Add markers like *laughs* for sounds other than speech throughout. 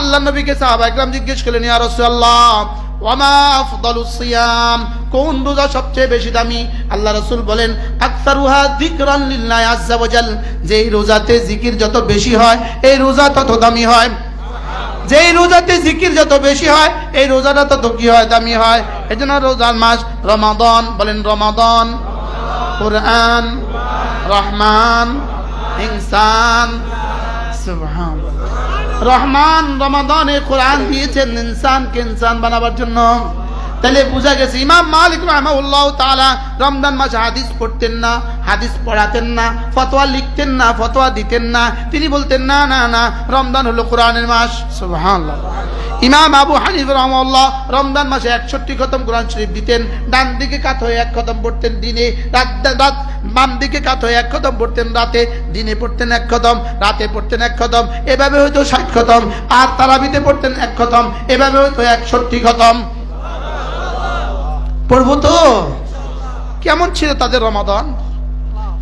আল্লাহ নবীকে সাহাবা একরাম জিজ্ঞেস করলেন, ইয়া রাসূলুল্লাহ ওয়ামা আফদালুস সিয়াম, কোন রোজা সবচেয়ে বেশি দামি? আল্লাহ রাসূল বলেন, আকসারুহা যিকরান লিল্লাহি আযজা ওয়াজাল, যেই রোজাতে জিকির যত বেশি হয়, এই রোজা তত দামি হয়। যেই রোজাতে জিকির যত বেশি হয়, এই রোজাটা তত কি হয়, দামি হয়? এই জন্য রোজার মাস রমাদন, বলেন রমাদন। কোরআন, রহমান, ইনসান। সুবহান। রহমান রমাদানে কোরআন দিয়েছেন ইনসানকে ইনসান বানাবার জন্য। তাহলে বুঝা গেছে, ইমাম মালিক রহমাউল্লাহ তালা রমজান মাসে হাদিস পড়তেন না, হাদিস পড়াতেন না, ফতোয়া লিখতেন না, ফতোয়া দিতেন না। তিনি বলতেন, না না না, রমজান হলো কোরআনের মাস। সুবহানাল্লাহ। ইমাম আবু হানিফ রহমাল্লাহ রমজান মাসে একষট্টি খতম কোরআন শরীফ দিতেন, ডান দিকে কাত হয়ে এক খতম পড়তেন দিনে, রাত রাত, বাম দিকে কাত হয়ে এক খতম পড়তেন রাতে, দিনে পড়তেন এক খতম, রাতে পড়তেন এক খতম, এভাবে হয়তো ষাট খতম, আর তারাবিতে পড়তেন এক খতম, এভাবে হয়তো একষট্টি খতম। পড়ব তো? কেমন ছিল তাদের রমাদান?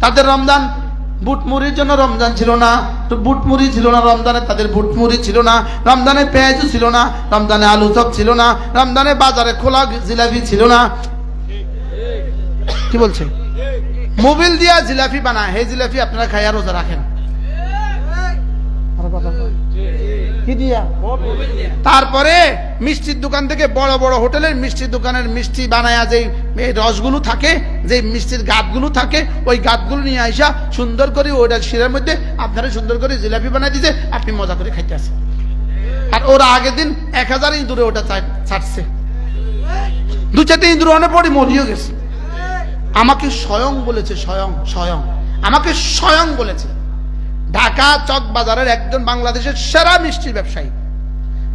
তাদের রমজান বুটমুড়ির জন্য রমজান ছিল না। তো বুটমুড়ি ছিল না রমজানে, তাদের বুটমুড়ি ছিল না। রমজানে পেঁয়াজও ছিল না, রমজানে আলু চপ ছিল না, রমজানে বাজারে খোলা জিলাপি ছিল না। কি বলছে? মোবিল দিয়া জিলাপি বানায় হে জিলাপি আপনারা খাইয়া রোজা রাখেন। তারপরে মিষ্টির দোকান থেকে বড় বড় হোটেলের মিষ্টির দোকানের মিষ্টি বানায়া যেই রসগুলো থাকে যে মিষ্টির গাতগুলো থাকে, ওই গাতগুলো নিয়ে আইসা সুন্দর করে ওইটা শিরের মধ্যে আপনারা সুন্দর করে জিলাপি বানাই দিছে, আপনি মজা করে খাইতে আসেন আর ওরা আগের দিন এক হাজার ইঁদুরে ওটা ছাড়ছে। দু চারটে ইঁদুর অনেক পরে মরিও গেছে। আমাকে স্বয়ং বলেছে, স্বয়ং স্বয়ং। আমাকে স্বয়ং বলেছে। ঢাকা চক বাজারের একজন বাংলাদেশের সেরা মিষ্টির ব্যবসায়ী।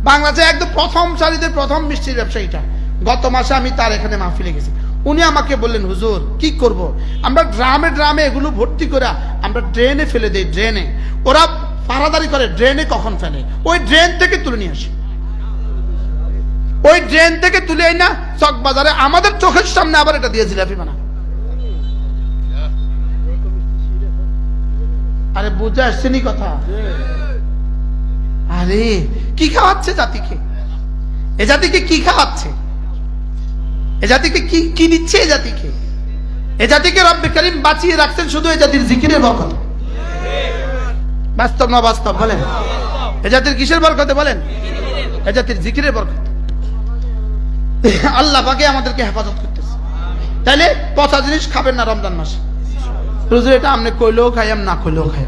বাংলাদেশে একদম প্রথম সারিতে প্রথম মিষ্টির ব্যবসায়ীটা। গত মাসে আমি তার এখানে মাহফিলে গেছি। উনি আমাকে বললেন, হুজুর, কি করব। আমরা ড্রামে ড্রামে এগুলো ভর্তি করে আমরা ড্রেনে ফেলে দিই, ড্রেনে। ওরা পাড়াদারি করে, ড্রেনে কখন ফেলে? ওই ড্রেন থেকে তুলে নিয়ে আসে। ওই ড্রেন থেকে তুলে না চক বাজারে আমাদের চোখের সামনে আবার এটা দিয়ে জিলাপি বানা আরে বুঝে আসছেনি কথা। আরে, কি খাওয়াচ্ছে জাতিকে? এ জাতিকে কি খাওয়াচ্ছে? এ জাতিকে কি কি নিচ্ছে এ জাতিকে? এ জাতিকে রব্বে করিম বাঁচিয়ে রাখছেন শুধু এ জাতির জিকিরের বরকত। বাস্তব না বাস্তব বলেন? এ জাতির কিসের বরকতে বলেন? এ জাতির জিকিরের বরকত। আল্লাহ পাকে আমাদেরকে হেফাজত করতেছে। তাইলে পচা জিনিস খাবেন না রমজান মাসে। রোজু এটা আপনি কইলেও খাই আম না কইলেও খাই।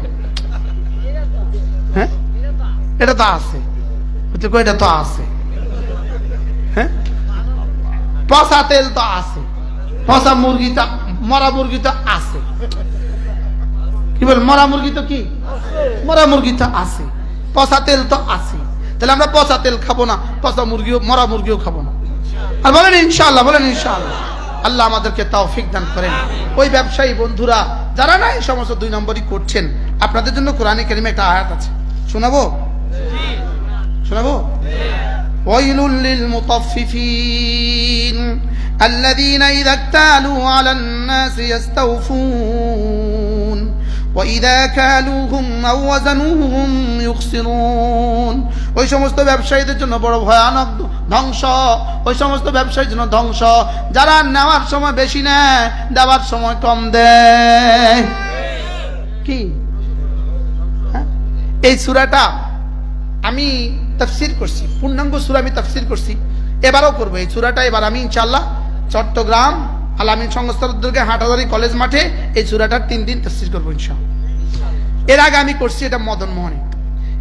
হ্যাঁ? এটা তো আছে। কই, এটা তো আছে। হ্যাঁ? পচা তেল তো আছে। পচা মুরগি তো মরা মুরগি তো আছে। কি বল মরা মুরগি তো কি? মরা মুরগি তো আছে। পচা তেল তো আছে। তাহলে আমরা পচা তেল খাব না পচা মুরগিও মরা মুরগিও খাব না। আর বলেন ইনশাল্লাহ বলেন ইনশাল্লাহ আল্লাহ আমাদেরকে তৌফিক দান করেন। ওই ব্যবসায়ী বন্ধুরা যারা না এই সমস্ত দুই নম্বরই করছেন আপনাদের জন্য কোরআনে কারিমে একটা আয়াত আছে শোনাবো শোনাবো ويل للمطففين الذين إذا اكتالوا على الناس يستوفون وإذا كالوهم أو وزنوهم يخسرون ওই সমস্ত ব্যবসায়ীদের জন্য বড় ভয়ানক ধ্বংস। ওই সমস্ত ব্যবসায়ীর জন্য ধ্বংস। যারা নেওয়ার সময় বেশি নেয়, দেওয়ার সময় কম দেয়। কি? হ্যাঁ? এই সুরাটা আমি তাফসির করছি, পূর্ণাঙ্গ সুরা আমি তাফসির করছি। এবারও করব এই সুরাটা। এবার আমি ইনশাল্লাহ চট্টগ্রাম আলামিন সংস্থার উদ্যোগে হাটাদারি কলেজ মাঠে এই সুরাটার তিন দিন তাফসির করব ইনশাল্লাহ এর আগে আমি করছি এটা মদন মোহনে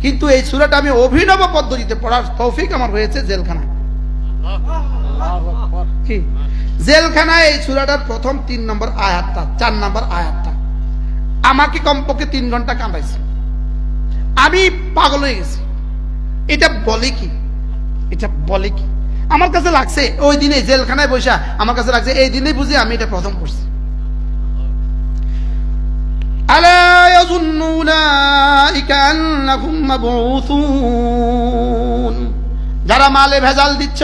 কিন্তু এই সুরাটা আমি অভিনব পদ্ধতিতে পড়ার তৌফিক আমার হয়েছে জেলখানায়। কি? জেলখানায় এই সুরাটার প্রথম তিন নম্বর আয়াতটা, চার নম্বর আয়াতটা। আমাকে কমপক্ষে তিন ঘণ্টা কাঁদাইছে আমি পাগল হয়ে গেছি। এটা বলে কি? এটা বলে কি? আমার কাছে লাগছে, ওই দিনে জেলখানায় বসা আমার কাছে লাগছে, এই দিনে বুঝে আমি এটা প্রথম করছি আলা যারা মালে ভেজাল দিচ্ছ,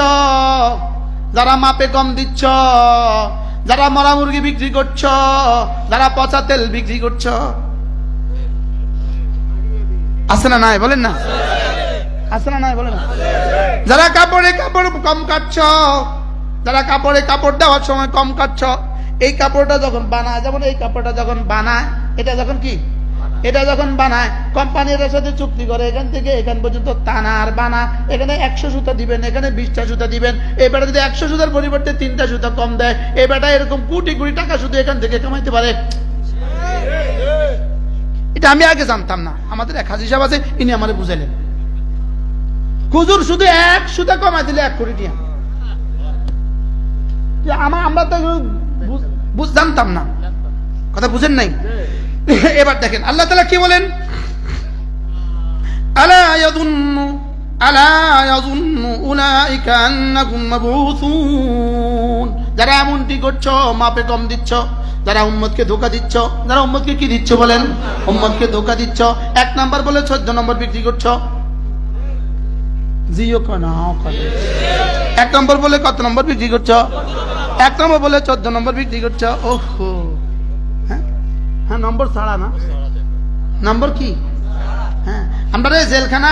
যারা মাপে কম দিচ্ছ, যারা মরা মুরগি বিক্রি করছ, যারা পচা তেল বিক্রি করছ। আছে না নাই? বলেন না। আছে না নাই? বলেন না। যারা কাপড়ে কাপড় কম কাটছ, যারা কাপড়ে কাপড় দেওয়ার সময় কম কাটছ, এই কাপড়টা যখন বানায়, যেমন এই কাপড়টা যখন বানায়, এটা যখন কি? এটা যখন বানায় কোম্পানির সাথে চুক্তি করে, এখান থেকে এখান পর্যন্ত টানা আর বানা। এখানে একশো সুতা দিবেন, এখানে বিশটা সুতা দিবেন। এবারে যদি একশো সুতার পরিবর্তে তিনটা সুতা কম দেয়, এবারটা এরকম কোটি কোটি টাকা শুধু এখান থেকে কামাইতে পারে। এটা আমি আগে জানতাম না। আমাদের এক হাজি সাহেব আছে, ইনি আমারে বুঝাইলেন। হুজুর, শুধু এক সুতা কমাই দিলে এক কোটি টিয়া আমার আমরা তো জানতাম না। কথা বুঝেন নাই? *laughs* এবার দেখেন আল্লাহ তালা কি বলেন? আলা ইয়াযুন্নু আলা ইয়াযুন্নু উলাইকা আন্নাকুম মাবউসুন। যারা এমনটি করছ মাপে কম দিচ্ছ যারা উম্মতকে ধোকা দিচ্ছ যারা উম্মতকে কি দিচ্ছ বলেন? উম্মতকে ধোকা দিচ্ছ। এক নাম্বার বলে চোদ্দ নম্বর বিক্রি করছ। জিও কানা এক নম্বর বলে কত নম্বর বিক্রি করছ? এক নম্বর বলে চোদ্দ নম্বর বিক্রি করছ। ওহো। হ্যাঁ নম্বর ছাড়া না। নম্বর কি? হ্যাঁ আমরা জেলখানা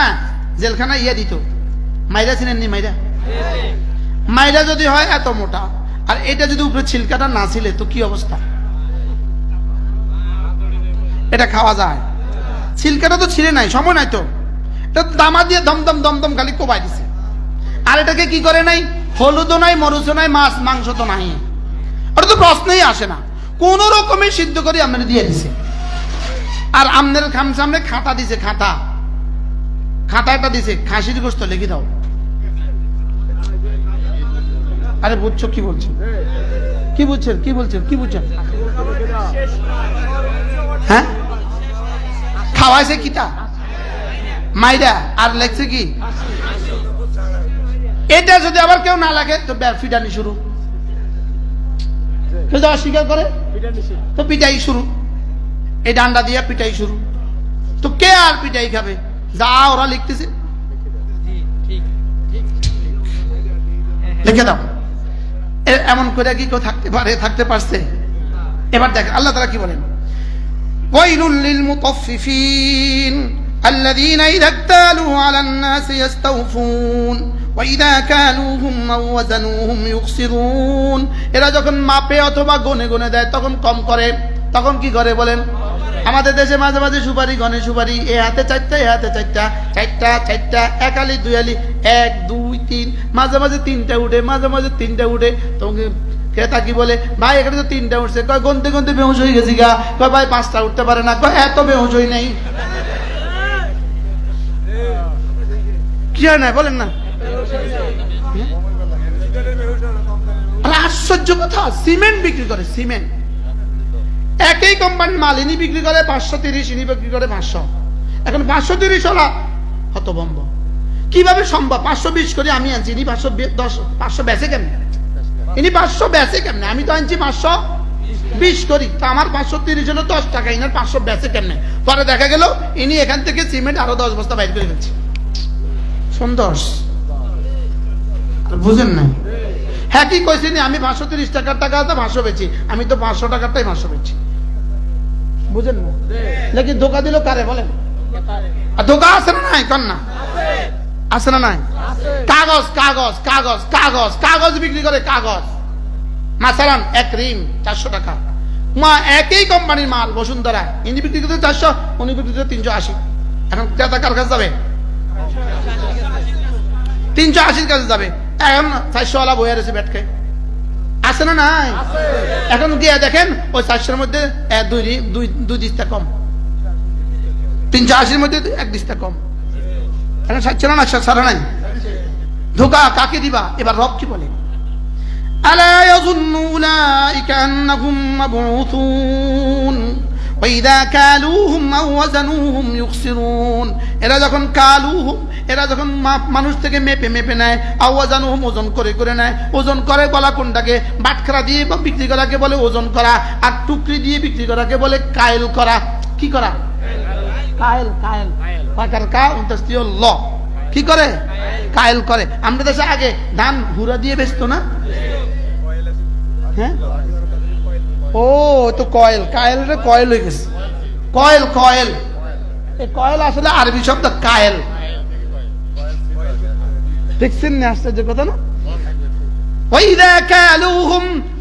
জেলখানা ইয়ে দিত। মাইরা ছিলেননি মাইরা? মাইরা যদি হয় এত মোটা, আর এটা যদি উপরে ছিলকাটা না ছিলে, তো কি অবস্থা? এটা খাওয়া যায়। ছিলকাটা তো নাই, সময় নাই তো। এটা দামা দিয়ে দমদম দমদম খালি কোবাই দিছে। আর এটাকে কি করে নাই? হলুদও নাই, মরুচও নাই, মাছ, মাংস তো নাই। ওটা তো প্রশ্নই আসে না। কোন রকমে সিদ্ধ করে আপনার দিয়ে দিছে। আর আমনের খাম সামনে খাতা দিছে খাতা খাতাটা দিছে, খাসির গোস্ত লিখে দাও। আরে বুঝছ কি বলছো কি বুঝছেন? কি বলছেন? কি বুঝছেন? হ্যাঁ? খাওয়াইছে কিটা মাইরা, আর লেখছে কি? এটা যদি আবার কেউ না লাগে, তো ফিডানি শুরু। কেউ অস্বীকার করে? তো পিটাই শুরু। এই ডান্ডা দিয়া পিটাই শুরু। তো কে আর পিটাই খাবে? যা ওরা লিখতেছে। লিখে দাও। এমন করে কি কেউ থাকতে পারে থাকতে পারছে? এবার দেখ আল্লাহ তারা কি বলেন? আল্লাহ দিন আল্লাযীনা ইযা আক্তালু আলান নাসি ইস্তাউফুন এরা যখন মাপে অথবা গনে গনে দেয় তখন কম করে। তখন কি করে বলেন? আমাদের দেশে মাঝে মাঝে সুপারি গনে সুপারি এ হাতে চারটা এ হাতে চারটা চারটা চারটা এক আলি দুই আলি এক দুই তিন মাঝে মাঝে তিনটা উঠে মাঝে মাঝে তিনটা উঠে। তোমাকে ক্রেতা কি বলে ভাই এখানে তো তিনটা উঠছে। কয় গনতে গন্তে বেহুশ হয়ে গেছি গা। কয় ভাই পাঁচটা উঠতে পারে না। কয় এত বেহুশ হই নেই। হ্যাঁ। কি বলেন না। আশ্চর্য কথা, সিমেন্ট বিক্রি করে, সিমেন্ট। একই কোম্পানির মাল ইনি বিক্রি করে পাঁচশো তিরিশ, ইনি বিক্রি করে পাঁচশো। এখন পাঁচশো তিরিশ ওরা হতবম্ব কীভাবে সম্ভব? পাঁচশো বিশ করে আমি আনছি, ইনি পাঁচশো দশ, পাঁচশো বেচে কেমনে? ইনি পাঁচশো বেচে কেমনে? আমি তো আনছি পাঁচশো বিশ করি। তো আমার পাঁচশো তিরিশ হলো দশ টাকা, ইনার পাঁচশো বেচে কেমনে? পরে দেখা গেল, ইনি এখান থেকে সিমেন্ট আরও দশ বস্তা বাইর করে ফেলছে। সুন্দর। বুঝেন নাই? হ্যাঁ কি কইছি নি, আমি পাঁচশো তিরিশ টাকার টাকা তো পাঁচশো বেচি। আমি তো পাঁচশো টাকারটাই পাঁচশো বেচি। বুঝেন লেকিন ধোকা দিল কারে বলেন। ধোকা আছে না নাই? কন না? আছে না নাই? কাগজ কাগজ কাগজ কাগজ কাগজ বিক্রি করে কাগজ। মাসালান এক রিম চারশো টাকা। মা একই কোম্পানির মাল বসুন্ধরা। ইনি বিক্রি করতে চারশো উনি বিক্রি করতে তিনশো আশি। এখন ক্রেতা কার কাছে যাবে? তিনশো আশির কাছে যাবে। এখন চারশো ওয়ালা বইয়া রয়েছে ব্যাটকে আছে না নাই এখন গিয়ে দেখেন ওই চারশোর মধ্যে এ, দুই রি- দুই দুই দিস্তা কম তিনশো আশির মধ্যে এক দিস্তা কম এখন সাতশো না সারা নাই ধোকা কাকে দিবা এবার রব কি বলে ألا يظن أولئك أنهم مبعوثون وإذا كالوهم أو وزنوهم يخسرون এরা যখন কালুহুম এরা যখন মানুষ থেকে মেপে মেপে নেয় আওয়াজানুহুম ওজন করে করে নেয়, ওজন করে বলা কোনটাকে? বাটখারা দিয়ে বিক্রি করাকে বলে ওজন করা, আর টুকরি দিয়ে বিক্রি করাকে বলে কায়েল করা। কি করা? কায়েল কায়েল। পাকার কা উনতাস্তীয় ল। কি করে? কায়েল করে। আমরা দেশে আগে ধান হুরা দিয়ে বেচতো না? হ্যাঁ? ও তো কয়েল। কায়েল রে কয়েল হয়ে গেছে। Coil coil. এই কয়েল আসলে আরবি শব্দ কায়েল। দেখছেন না আশ্চর্য কথা না?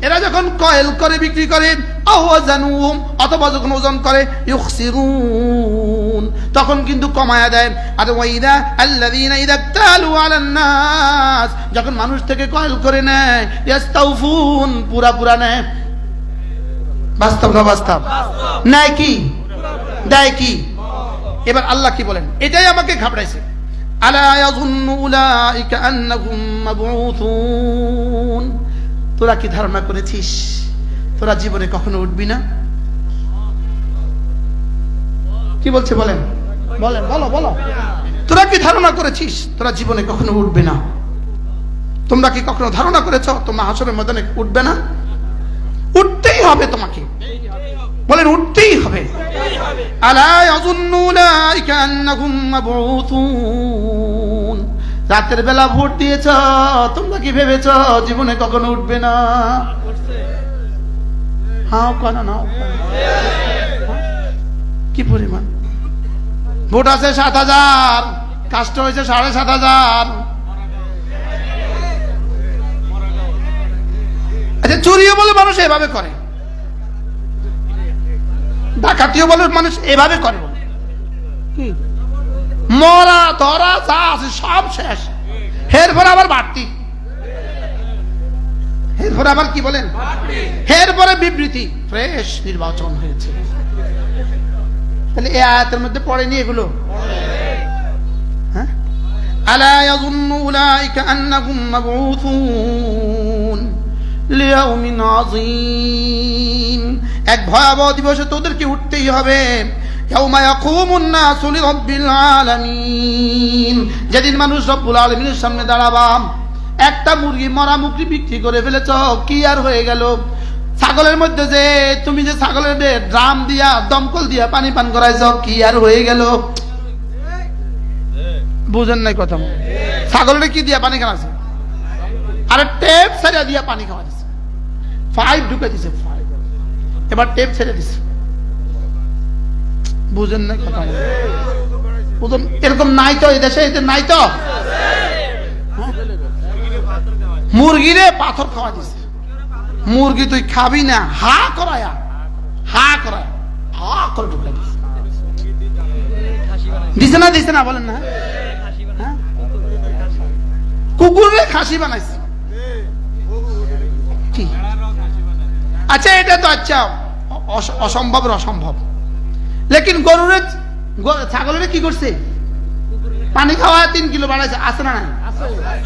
এরা যখন কয়েল করে বিক্রি করে অথবা যখন ওজন করে তখন কিন্তু কমায়া দেয়। আর তালু আলান নাস যখন মানুষ থেকে কয়েল করে নেয় পুরা পুরা নেয়। বাস্তব না বাস্তব? নেয় কি? দেয় কি? এবার আল্লাহ কি বলেন? এটাই আমাকে ঘাবড়াইছে। আলা ইয়াযুন্নু উলাইকা আন্নাহুম মাবউথুন। তোরা কি ধারণা করেছিস? তোরা জীবনে কখনো উঠবি না? কি বলছে বলেন? বলেন, বলো বলো। তোরা কি ধারণা করেছিস? তোরা জীবনে কখনো উঠবে না। তোমরা কি কখনো ধারণা করেছ? তোমরা হাসরের ময়দানে উঠবে না? উঠতেই হবে তোমাকে। বলেন, উঠতেই হবে। রাতের বেলা ভোট দিয়েছ, তোমরা কি ভেবেছ জীবনে কখনো উঠবে না? হাও কানা, নাও কি পরিমাণ? ভোট আছে সাত হাজার, কাস্ট হয়েছে সাড়ে সাত হাজার। আচ্ছা চুরিও বলে মানুষ এভাবে করে। ডাকাতিও বলে, মানুষ এভাবে করে। মরা, ধরা, যা আছে সব শেষ। এরপর আবার বাড়তি। এরপর আবার কি বলেন? এরপরে বিবৃতি। ফ্রেশ নির্বাচন হয়েছে। তাহলে এই আয়াতের মধ্যে পড়েনি এগুলো? হ্যাঁ? এক ভয়াবহ দিবসে তোদেরকে উঠতেই হবে। যেদিন মানুষ রব্বুল আলামিনের সামনে দাঁড়াবা, একটা মুরগি মরা মুরগি বিক্রি করে ফেলেছ, কি আর হয়ে গেল? ছাগলের মধ্যে যে, তুমি যে ছাগলের ড্রাম দিয়া, দমকল দিয়া পানি পান করাইছ, কি আর হয়ে গেল? বুঝেন নাই কথা। ছাগলের কি দিয়া পানি খাওয়াছে আরে টেপ ছেড়ে দিয়া পানি খাওয়া দিছে ফাইভ ঢুকে দিছে। এবার টেপ ছেড়ে দিছে। বুঝেন না কথা বুঝুন, এরকম নাই তো এই দেশে নাই তো। হ্যাঁ? মুরগিরে পাথর খাওয়া দিছে। মুরগি তুই খাবি না, হা করায়া হা করায়া, হা করে দিছে। দিছে না দিছে না, বলেন না। হ্যাঁ? কুকুরে খাসি বানাইছে। আচ্ছা এটা তো আচ্ছা অস- অসম্ভবের অসম্ভব। লেকিন গরুরে ছাগলের কি করছে? পানি খাওয়া তিন কিলো বাড়াইছে, আছে না নাই?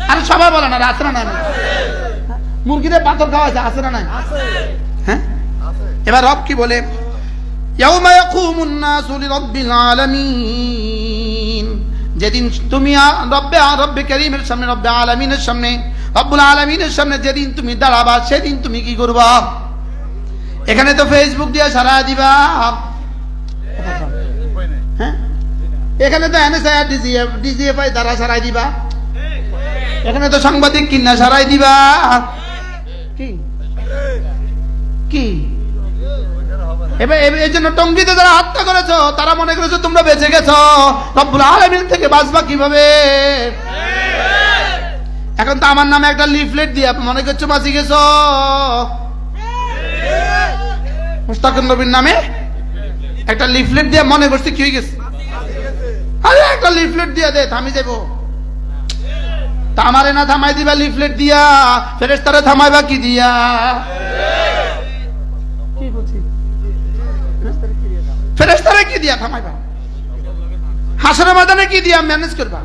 আরে সবাই বলে না, আছে না নাই? মুরগিরে পাথর খাওয়াছে আছে না নাই? হ্যাঁ? এবার রব কি বলে? যেদিন তুমি রব্বে রব্বে করিমের সামনে, রব্বে আলামিনের সামনে, রব্বুল আলামিনের সামনে যেদিন তুমি দাঁড়াবা, সেদিন তুমি কি করবা? এখানে তো ফেসবুক দিয়ে সারা দিবা। হ্যাঁ? এখানে তো আর ডিজিএফ ডিজিএফআই দ্বারা সারাই দিবা। এখানে তো সাংবাদিক কিনা সারাই দিবা। কি? এবার এই জন্য টঙ্গিতে যারা করেছ, তারা মনে করেছ তোমরা বেঁচে গেছো। থেকে বাঁচবা কীভাবে? এখন তো আমার নামে একটা লিফলেট দিয়ে মনে করছ বাঁচি গেছো। মুস্তাকিম নবীর নামে একটা লিফলেট দিয়ে মনে করছি কি হয়ে গেছে? আরে, একটা লিফলেট দিয়ে দে, থামি যাব তা আমারে না থামাই দিবা লিফলেট দিয়া ফেরেস্তারে থামাইবা কি দিয়া? কি বলছি? ফেরেস্তারে কি দিয়া থামাইবা? হাসনের ময়দানে কি দিয়া ম্যানেজ করবা?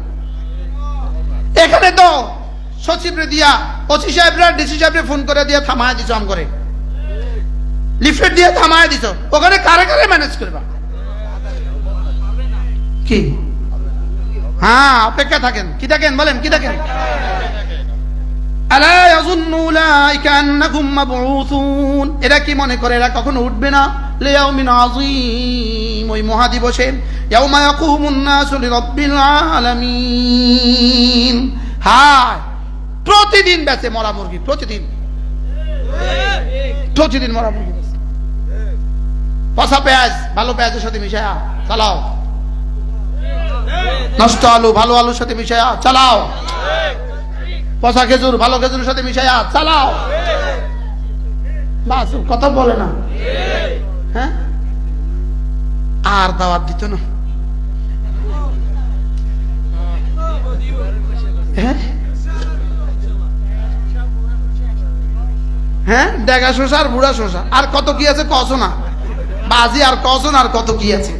এখানে তো সচিবরে দিয়া, ওসি সাহেবরা, ডিসি সাহেবরে ফোন করে দিয়া থামায় দিছো আম করে। লিফলেট দিয়ে থামায় দিছ। ওখানে কারে কারে ম্যানেজ করবা? কি? হ্যাঁ অপেক্ষা থাকেন। কি থাকেন? বলেন, কি থাকেন? এরা কি মনে করে? এরা কখনো উঠবে না? হায়! প্রতিদিন বেচে মরা মুরগি, প্রতিদিন। প্রতিদিন মরা মুরগি। পচা পেঁয়াজ ভালো পেঁয়াজের সাথে মিশায়া? চালাও। নষ্ট আলু, ভালো আলুর সাথে মিশায়া? চালাও। পচা খেজুর, ভালো খেজুরের সাথে মিশাইয়া চালাও। বাস, কথা বলে না। হ্যাঁ? আর দাওয়াত দিত না। হ্যাঁ? হ্যাঁ? ডেগা শোষা আর বুড়া শোষা আর কত কি আছে কস না। বাজি আর কজন আর কত কি আছে?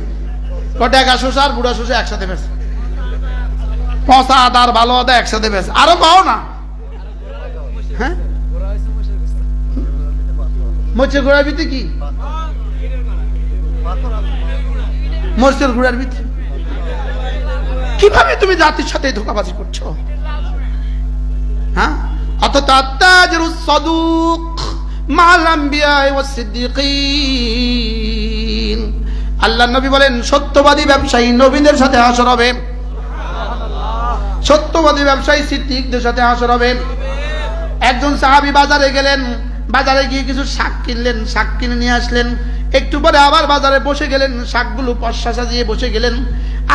ক ডেগা শোষা আর বুড়া শোষা একসাথে বেছে পচা আদা আর ভালো আদা একসাথে বেছে আরও পাও না। হ্যাঁ? মরচের ঘোড়ার ভিতরে কি? মরচের ঘোড়ার ভিতরে কীভাবে তুমি জাতির সাথে ধোকাবাজি করছ? হ্যাঁ? আত্তাজরুস সাদুক। আল্লাহ নবী বলেন, সত্যবাদী ব্যবসায়ী নবীদের সাথে হাসর হবে। সত্যবাদী ব্যবসায়ী সিদ্দিকদের সাথে হাসর হবে। একজন সাহাবী বাজারে গেলেন, বাজারে গিয়ে কিছু শাক কিনলেন, শাক কিনে নিয়ে আসলেন। একটু পরে আবার বাজারে বসে গেলেন, শাকগুলো পশা সাজিয়ে বসে গেলেন।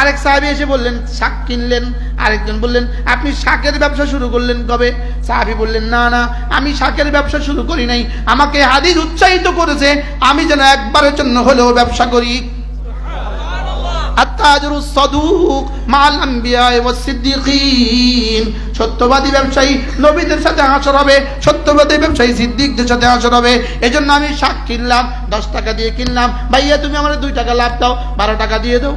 আরেক সাহাবি এসে বললেন শাক কিনলেন। আরেকজন বললেন আপনি শাকের ব্যবসা শুরু করলেন কবে? সাহাবি বললেন না না আমি শাকের ব্যবসা শুরু করি নাই। আমাকে হাদিস উৎসাহিত করেছে আমি যেন একবারের জন্য হলেও ব্যবসা করি। সত্যবাদী ব্যবসায়ী নবীদের সাথে হাসর হবে সত্যবাদী ব্যবসায়ী সিদ্দিকদের সাথে হাসর হবে। এজন্য আমি শাক কিনলাম দশ টাকা দিয়ে কিনলাম। ভাইয়া তুমি আমার দুই টাকা লাভ দাও বারো টাকা দিয়ে দাও।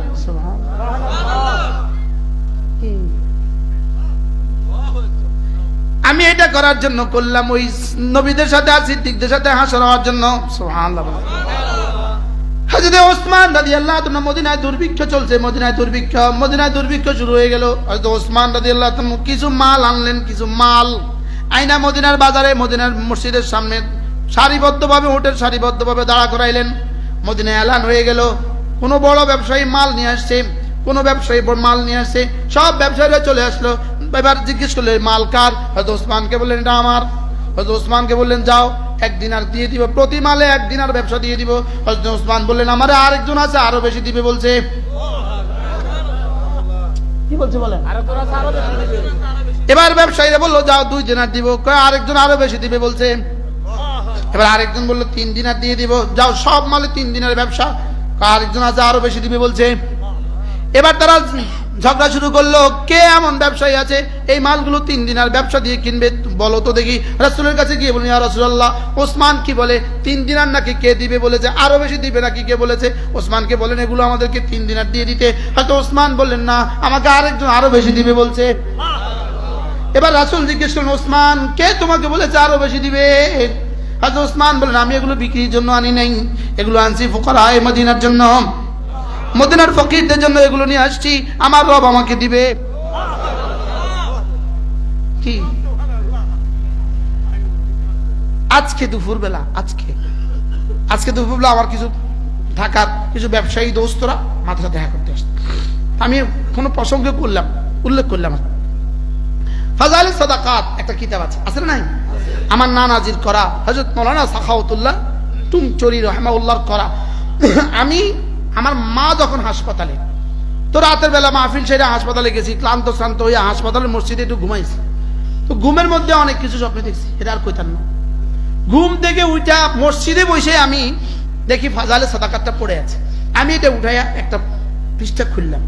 আমি এটা করার জন্য করলাম, ওই নবীদের সাথে আর সিদ্দিকদের সাথে হাসর হওয়ার জন্য। হযরত ওসমান দুর্ভিক্ষ চলছে, মদিনায় দুর্ভিক্ষ মদিনায় দুর্ভিক্ষ শুরু হয়ে ওসমান কিছু মাল আনলেন, কিছু মাল। মদিনার বাজারে, মদিনার মসজিদের সামনে সারিবদ্ধভাবে হোটেল সারিবদ্ধভাবে দাঁড়া করাইলেন। মদিনায় হয়ে গেল। কোনো বড় ব্যবসায়ী মাল নিয়ে আসছে, কোনো ব্যবসায়ী মাল নিয়ে আসছে, সব ব্যবসায়ীরা চলে আসলো। এবার জিজ্ঞেস করল "এই মাল কার? হয়তো ওসমানকে বললেন এটা আমার। হয়তো ওসমানকে বললেন যাও একদিন আর দিয়ে দিব প্রতি মালে একদিন আর ব্যবসা দিয়ে দিব। হয়তো ওসমান বললেন আমার আরেকজন আছে আরও বেশি দিবে বলছে। কি বলছে বলেন? এবার ব্যবসায়ীরা বলল যাও দুই দিনার দিব। আরেকজন আরও বেশি দিবে বলছে। এবার আরেকজন বলল তিন দিনার দিয়ে দিব। যাও সব মালে তিন দিনের ব্যবসা। আরেকজন আছে আরও বেশি দিবে বলছে। এবার তারা ঝগড়া শুরু করল। কে এমন ব্যবসায়ী আছে? এই মালগুলো তিন দিন আর ব্যবসা দিয়ে কিনবে? বলো তো দেখি। রাসুলের কাছে গিয়ে বলুন রাসুল্লাহ ওসমান কি বলে? তিন দিনার নাকি কে দিবে বলেছে? আরও বেশি দিবে নাকি কে বলেছে? ওসমানকে বলেন, এগুলো আমাদেরকে তিন দিনার দিয়ে দিতে। হয়তো ওসমান বললেন, না, আমাকে আরেকজন আরও বেশি দিবে বলছে। এবার রাসুল জিজ্ঞেস করলেন, ওসমান, কে তোমাকে বলেছে আরও বেশি দিবে? হয়তো ওসমান বললেন, আমি এগুলো বিক্রির জন্য আনি নাই। এগুলো আনছি ফোকার আয় মদিনার জন্য। মদিনার ফকিরদের জন্য এগুলো নিয়ে আসছি। আমার রব আমাকে দিবে। কি? আজকে দুপুর বেলা আজকে। আজকে দুপুর বেলা আমার কিছু ঢাকার কিছু ব্যবসায়ী দোস্তরা মাথায় দেখা করতে আসছে। আমি কোনো প্রসঙ্গে করলাম, উল্লেখ করলাম। ফাজাইল সাদাকাত একটা কিতাব আছে। আছে না নাই? আমার না নাজির করা হজরত মৌলানা সাখাউতুল্লাহ টুম চরি রহমাউল্লাহর করা। আমি আমার মা যখন হাসপাতালে, তো রাতের বেলা মাহফিল সেরে হাসপাতালে গেছি, ক্লান্ত শ্রান্ত হয়ে হাসপাতালের মসজিদে একটু ঘুমাইছি। তো ঘুমের মধ্যে অনেক কিছু স্বপ্ন দেখছি এটা আর কইতাম না। ঘুম থেকে উঠা মসজিদে বসে আমি দেখি ফাজালে সাদাকাতটা পড়ে আছে। আমি এটা উঠাইয়া একটা পৃষ্ঠা খুললাম।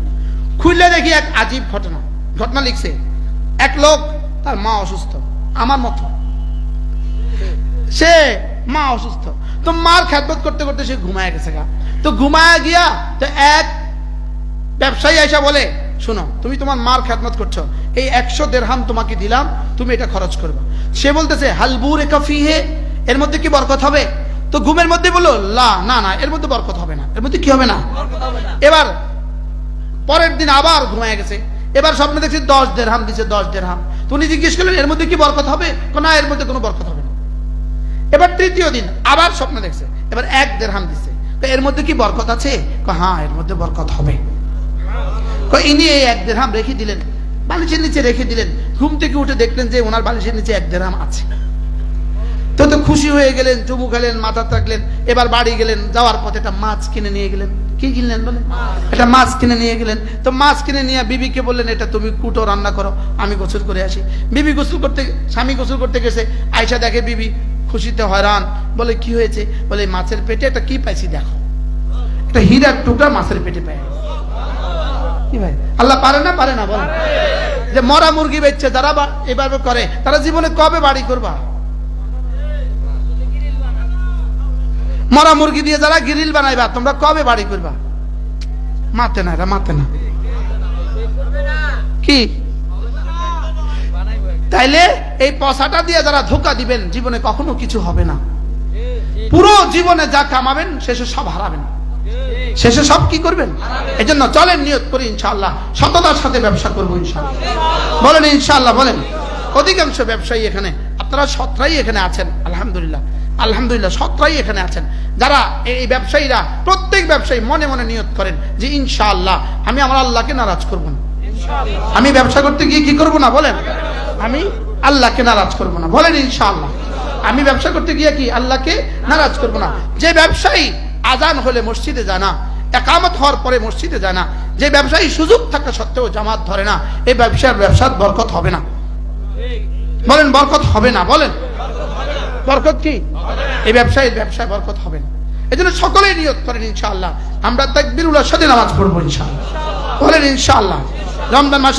খুললে দেখি এক আজীব ঘটনা। ঘটনা লিখছে, এক লোক তার মা অসুস্থ, আমার মতো। সে মা অসুস্থ। তো মার খ্যাতবোধ করতে করতে সে ঘুমায় গেছে গা। তো ঘুমায় গিয়া তো এক ব্যবসায়ী এসে বলে, শোনো, তুমি তোমার মার খ্যাতমত করছ। এই একশো দেড়হাম তোমাকে দিলাম, তুমি এটা খরচ করবে। সে বলতেছে হালবুর কাফি হে, এর মধ্যে কি বরকত হবে? তো ঘুমের মধ্যে বলল, লা, না না, এর মধ্যে বরকত হবে না, এর মধ্যে কি হবে না? এবার পরের দিন আবার ঘুমায় গেছে। এবার স্বপ্নে দেখছি দশ দেড়হাম দিছে, দশ দেড়হাম। তো উনি জিজ্ঞেস করলেন, এর মধ্যে কি বরকত হবে? না, এর মধ্যে কোনো বরকত হবে না। এবার তৃতীয় দিন আবার স্বপ্ন দেখছে, এবার এক দেড়হাম দিছে এর মধ্যে কি বরকত আছে? হ্যাঁ এর মধ্যে বরকত হবে। ইনি এই এক দেড়হাম রেখে দিলেন, বালিশের নিচে রেখে দিলেন, ঘুম থেকে উঠে দেখলেন যে ওনার বালিশের নিচে এক দেড়হাম আছে। তো তো খুশি হয়ে গেলেন, চুমু খেলেন, মাথা থাকলেন, এবার বাড়ি গেলেন, যাওয়ার পথে একটা মাছ কিনে নিয়ে গেলেন। কি কিনলেন বলে একটা মাছ কিনে নিয়ে গেলেন। তো মাছ কিনে নিয়ে বিবিকে বললেন, এটা তুমি কুটো রান্না করো, আমি গোসল করে আসি। বিবি গোসল করতে, স্বামী গোসল করতে গেছে আয়সা দেখে বিবি খুশিতে হয়রান। বলে, কি হয়েছে? বলে, মাছের পেটে একটা কি পাইছি দেখো। একটা হীরার টুকরা মাছের পেটে ভাই? আল্লাহ পারে না? পারে না বল যে মরা মুরগি বেচছে, যারা এভাবে করে, তারা জীবনে কবে বাড়ি করবা? মরা মুরগি দিয়ে যারা গ্রিল বানাইবা, তোমরা কবে বাড়ি করবা? মাতে না, এরা মাতে না। কি? তাইলে এই পয়সাটা দিয়ে যারা ধোকা দিবেন, জীবনে কখনো কিছু হবে না। পুরো জীবনে যা কামাবেন, শেষে সব হারাবেন। শেষে সব কি করবেন? এই জন্য চলেন, নিয়ত করি, ইনশাআল্লাহ। সততার সাথে ব্যবসা করব, ইনশাআল্লাহ। বলেন ইনশাআল্লাহ, বলেন। অধিকাংশ ব্যবসায়ী এখানে, আপনারা সৎরাই এখানে আছেন, আলহামদুলিল্লাহ। আলহামদুলিল্লাহ, সৎরাই এখানে আছেন। যারা এই ব্যবসায়ীরা, প্রত্যেক ব্যবসায়ী মনে মনে নিয়ত করেন যে, ইনশাআল্লাহ, আমি আমার আল্লাহকে নারাজ করব না। আমি ব্যবসা করতে গিয়ে কি করব না, বলেন? আমি আল্লাহকে নারাজ করব না। বলেন ইনশাআল্লাহ। আমি ব্যবসা করতে গিয়ে কি আল্লাহকে নারাজ করব না? যে ব্যবসায়ী আজান হলে মসজিদে যায় না, একামত হওয়ার পরে মসজিদে যায় না, যে ব্যবসায়ী সুযোগ থাকা সত্ত্বেও জামাত ধরে না, এই ব্যবসার ব্যবসার বরকত হবে না। বলেন, বরকত হবে না, বলেন। বরকত কি? এই ব্যবসায়ীর ব্যবসায় বরকত হবে না। এই জন্য সকলেই নিয়ত করেন ইনশাআল্লাহ। আমরা তাকবিরুল্লাহ সাথে নামাজ পড়ব ইনশাআল্লাহ। বলেন ইনশাআল্লাহ। রমজান মাসে